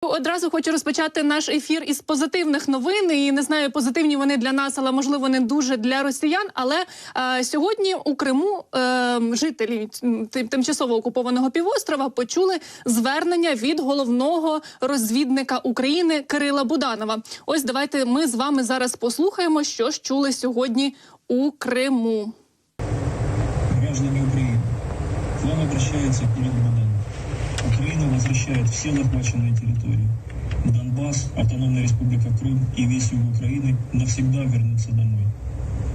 Одразу хочу розпочати наш ефір із позитивних новин. І не знаю, позитивні вони для нас, але можливо не дуже для росіян. Але е, сьогодні у Криму е, жителі тимчасово окупованого півострова почули звернення від головного розвідника України Кирила Буданова. Ось давайте ми з вами зараз послухаємо, що ж чули сьогодні у Криму. Граждане Украины, к вам обращается Кирилл Буданов. Украина возвращает все захваченные территории. Донбасс, Автономная Республика Крым и весь юг Украины навсегда вернутся домой.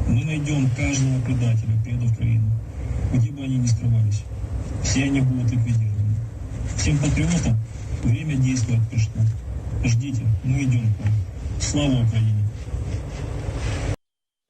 Мы найдем каждого предателя, предов Украины, где бы они ни скрывались. Все они будут ликвидированы. Всем патриотам время действовать пришло. Ждите, мы идем к вам. Слава Украине!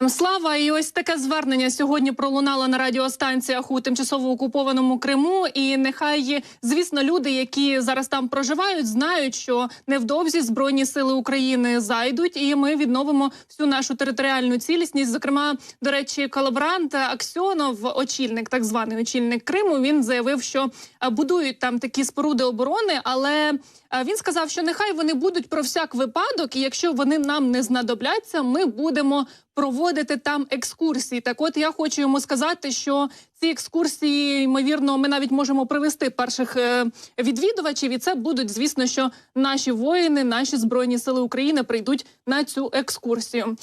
Слава, і ось таке звернення сьогодні пролунало на радіостанціях у тимчасово окупованому Криму. І нехай, звісно, люди, які зараз там проживають, знають, що невдовзі збройні сили України зайдуть, і ми відновимо всю нашу територіальну цілісність. Зокрема, до речі, колаборант Аксьонов, очільник, так званий очільник Криму, він заявив, що е, будують там такі споруди оборони, але е, він сказав, що нехай вони будуть про всяк випадок, і якщо вони нам не знадобляться, ми будемо проводити там екскурсії. Так, от я хочу йому сказати, що ці екскурсії, ймовірно, ми навіть можемо привести перших е, відвідувачів, і це будуть, звісно, що наші воїни, наші збройні сили України прийдуть на цю екскурсію.